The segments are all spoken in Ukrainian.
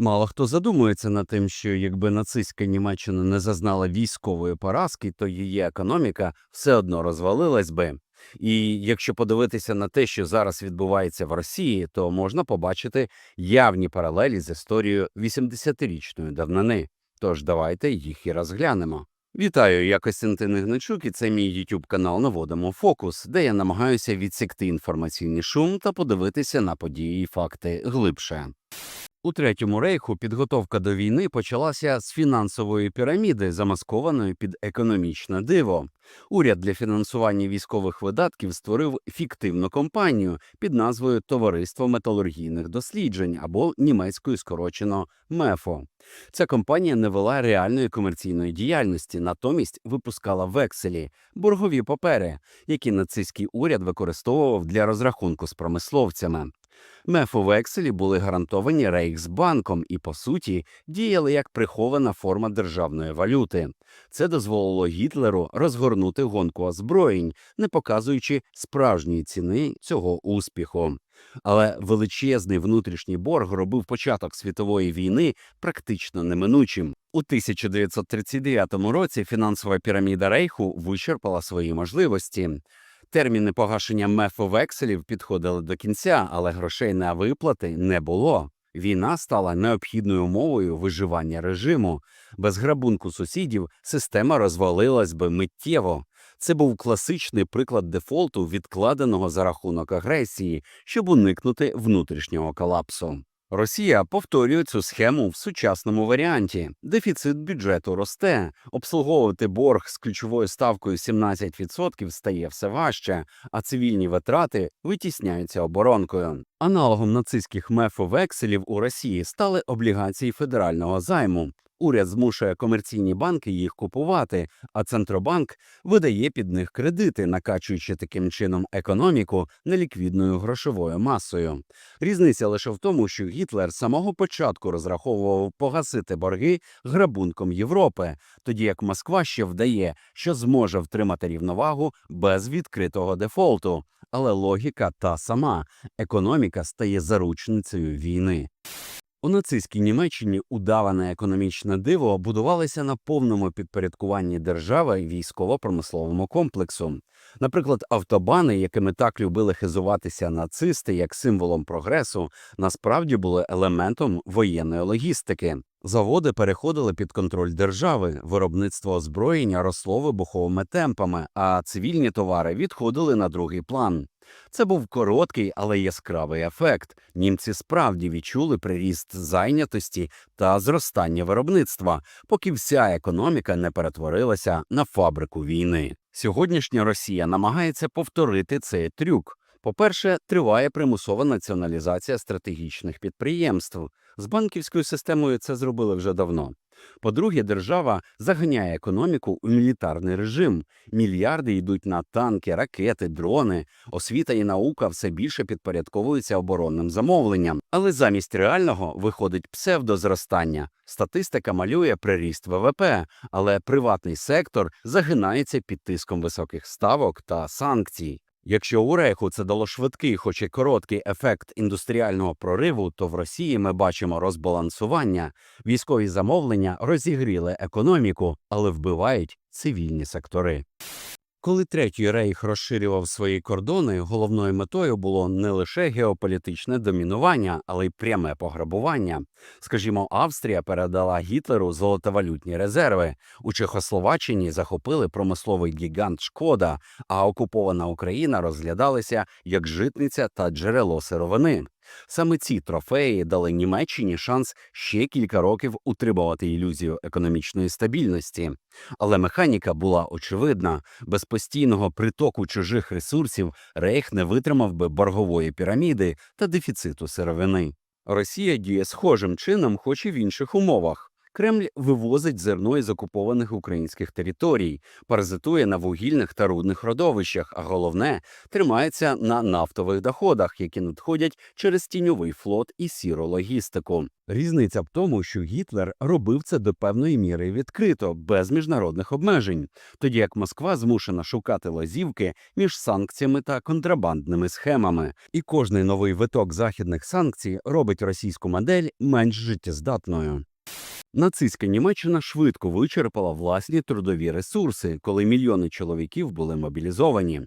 Мало хто задумується над тим, що якби нацистська Німеччина не зазнала військової поразки, то її економіка все одно розвалилась би. І якщо подивитися на те, що зараз відбувається в Росії, то можна побачити явні паралелі з історією 80-річної давнини. Тож давайте їх і розглянемо. Вітаю, я Костянтин Ігничук, і це мій YouTube канал Наводимо фокус, де я намагаюся відсікти інформаційний шум та подивитися на події і факти глибше. У третьому рейху підготовка до війни почалася з фінансової піраміди, замаскованої під економічне диво. Уряд для фінансування військових видатків створив фіктивну компанію під назвою Товариство металургійних досліджень або німецькою скорочено МЕФО. Ця компанія не вела реальної комерційної діяльності, натомість випускала векселі, боргові папери, які нацистський уряд використовував для розрахунку з промисловцями. Мефу векселі були гарантовані Рейхсбанком і, по суті, діяли як прихована форма державної валюти. Це дозволило Гітлеру розгорнути гонку озброєнь, не показуючи справжньої ціни цього успіху. Але величезний внутрішній борг робив початок світової війни практично неминучим. У 1939 році фінансова піраміда Рейху вичерпала свої можливості. Терміни погашення мефу векселів підходили до кінця, але грошей на виплати не було. Війна стала необхідною умовою виживання режиму. Без грабунку сусідів система розвалилась би миттєво. Це був класичний приклад дефолту, відкладеного за рахунок агресії, щоб уникнути внутрішнього колапсу. Росія повторює цю схему в сучасному варіанті. Дефіцит бюджету росте, обслуговувати борг з ключовою ставкою 17% стає все важче, а цивільні витрати витісняються оборонкою. Аналогом нацистських мефо-векселів у Росії стали облігації федерального займу. Уряд змушує комерційні банки їх купувати, а Центробанк видає під них кредити, накачуючи таким чином економіку неліквідною грошовою масою. Різниця лише в тому, що Гітлер з самого початку розраховував погасити борги грабунком Європи, тоді як Москва ще вдає, що зможе втримати рівновагу без відкритого дефолту. Але логіка та сама економіка стає заручницею війни. У нацистській Німеччині удаване економічне диво будувалося на повному підпорядкуванні держави військово-промисловому комплексу. Наприклад, автобани, якими так любили хизуватися нацисти як символом прогресу, насправді були елементом воєнної логістики. Заводи переходили під контроль держави, виробництво озброєння росло вибуховими темпами, а цивільні товари відходили на другий план. Це був короткий, але яскравий ефект. Німці справді відчули приріст зайнятості та зростання виробництва, поки вся економіка не перетворилася на фабрику війни. Сьогоднішня Росія намагається повторити цей трюк. По-перше, триває примусова націоналізація стратегічних підприємств. З банківською системою це зробили вже давно. По-друге, держава заганяє економіку у мілітарний режим. Мільярди йдуть на танки, ракети, дрони. Освіта і наука все більше підпорядковуються оборонним замовленням. Але замість реального виходить псевдозростання. Статистика малює приріст ВВП, але приватний сектор загинається під тиском високих ставок та санкцій. Якщо у Рейху це дало швидкий, хоч і короткий ефект індустріального прориву, то в Росії ми бачимо розбалансування. Військові замовлення розігріли економіку, але вбивають цивільні сектори. Коли третій рейх розширював свої кордони, головною метою було не лише геополітичне домінування, але й пряме пограбування. Скажімо, Австрія передала Гітлеру золотовалютні резерви. У Чехословаччині захопили промисловий гігант Шкода, а окупована Україна розглядалася як житниця та джерело сировини. Саме ці трофеї дали Німеччині шанс ще кілька років утримувати ілюзію економічної стабільності. Але механіка була очевидна: без постійного притоку чужих ресурсів Рейх не витримав би боргової піраміди та дефіциту сировини. Росія діє схожим чином, хоч і в інших умовах. Кремль вивозить зерно із окупованих українських територій, паразитує на вугільних та рудних родовищах, а головне тримається на нафтових доходах, які надходять через тіньовий флот і сіру логістику. Різниця в тому, що Гітлер робив це до певної міри відкрито, без міжнародних обмежень, тоді як Москва змушена шукати лазівки між санкціями та контрабандними схемами. І кожний новий виток західних санкцій робить російську модель менш життєздатною. Нацистська Німеччина швидко вичерпала власні трудові ресурси, коли мільйони чоловіків були мобілізовані.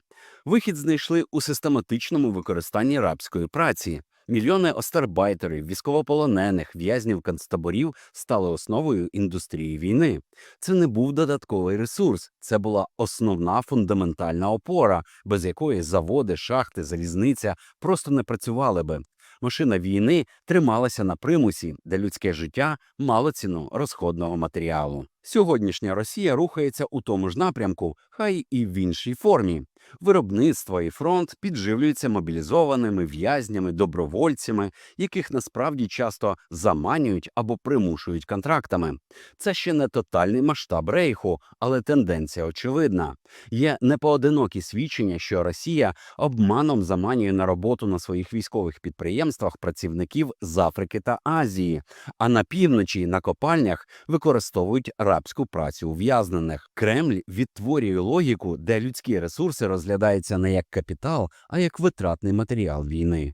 Вихід знайшли у систематичному використанні рабської праці. Мільйони остарбайтерів, військовополонених, в'язнів концтаборів стали основою індустрії війни. Це не був додатковий ресурс, це була основна фундаментальна опора, без якої заводи, шахти, залізниця просто не працювали би. Машина війни трималася на примусі, де людське життя мало ціну розходного матеріалу. Сьогоднішня Росія рухається у тому ж напрямку, хай і в іншій формі. Виробництво і фронт підживлюються мобілізованими в'язнями, добровольцями, яких насправді часто заманюють або примушують контрактами. Це ще не тотальний масштаб рейху, але тенденція очевидна. Є непоодинокі свідчення, що Росія обманом заманює на роботу на своїх військових підприємствах працівників з Африки та Азії, а на півночі на копальнях використовують рабську працю ув'язнених. Кремль відтворює логіку, де людські ресурси розглядаються не як капітал, а як витратний матеріал війни.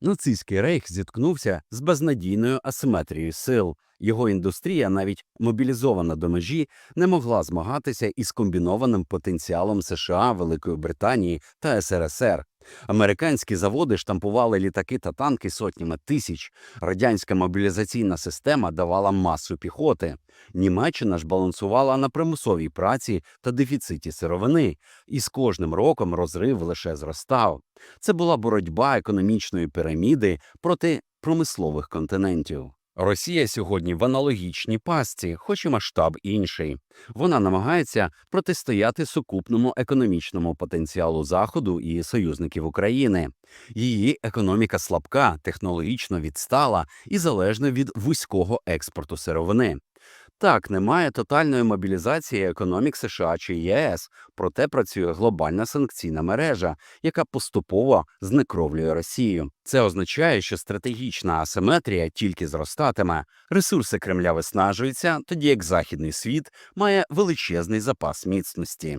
Нацистський рейх зіткнувся з безнадійною асиметрією сил. Його індустрія, навіть мобілізована до межі, не могла змагатися із комбінованим потенціалом США, Великої Британії та СРСР. Американські заводи штампували літаки та танки сотнями тисяч. Радянська мобілізаційна система давала масу піхоти. Німеччина ж балансувала на примусовій праці та дефіциті сировини, і з кожним роком розрив лише зростав. Це була боротьба економічної піраміди проти промислових континентів. Росія сьогодні в аналогічній пастці, хоч і масштаб інший. Вона намагається протистояти сукупному економічному потенціалу Заходу і союзників України. Її економіка слабка, технологічно відстала і залежна від вузького експорту сировини. Так, немає тотальної мобілізації економік США чи ЄС, проте працює глобальна санкційна мережа, яка поступово знекровлює Росію. Це означає, що стратегічна асиметрія тільки зростатиме, ресурси Кремля виснажуються, тоді як західний світ має величезний запас міцності.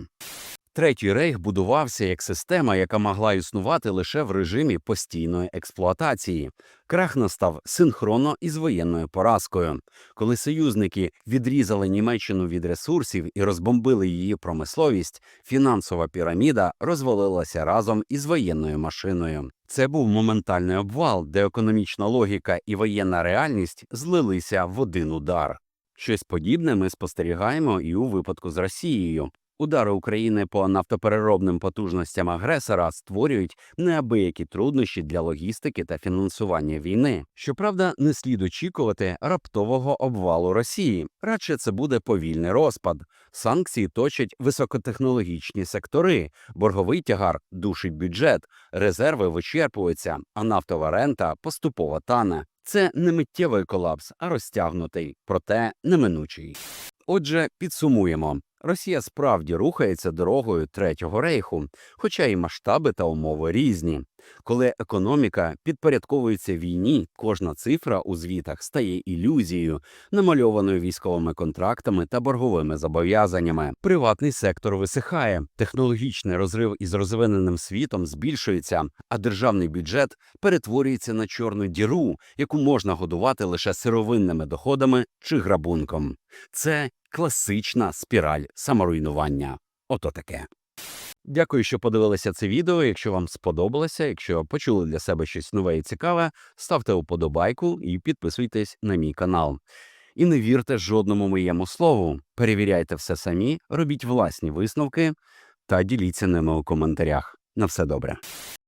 Третій рейх будувався як система, яка могла існувати лише в режимі постійної експлуатації. Крах настав синхронно із воєнною поразкою, коли союзники відрізали Німеччину від ресурсів і розбомбили її промисловість. Фінансова піраміда розвалилася разом із воєнною машиною. Це був моментальний обвал, де економічна логіка і воєнна реальність злилися в один удар. Щось подібне ми спостерігаємо і у випадку з Росією. Удари України по нафтопереробним потужностям агресора створюють неабиякі труднощі для логістики та фінансування війни. Щоправда, не слід очікувати раптового обвалу Росії. Радше це буде повільний розпад. Санкції точать високотехнологічні сектори, борговий тягар душить бюджет, резерви вичерпуються, а нафтова рента поступово тане. Це не миттєвий колапс, а розтягнутий, проте неминучий. Отже, підсумуємо. Росія справді рухається дорогою Третього рейху, хоча і масштаби та умови різні. Коли економіка підпорядковується війні, кожна цифра у звітах стає ілюзією, намальованою військовими контрактами та борговими зобов'язаннями. Приватний сектор висихає, технологічний розрив із розвиненим світом збільшується, а державний бюджет перетворюється на чорну діру, яку можна годувати лише сировинними доходами чи грабунком. Це класична спіраль саморуйнування. Ото таке. Дякую, що подивилися це відео. Якщо вам сподобалося, якщо почули для себе щось нове і цікаве, ставте вподобайку і підписуйтесь на мій канал. І не вірте жодному моєму слову. Перевіряйте все самі, робіть власні висновки та діліться ними у коментарях. На все добре.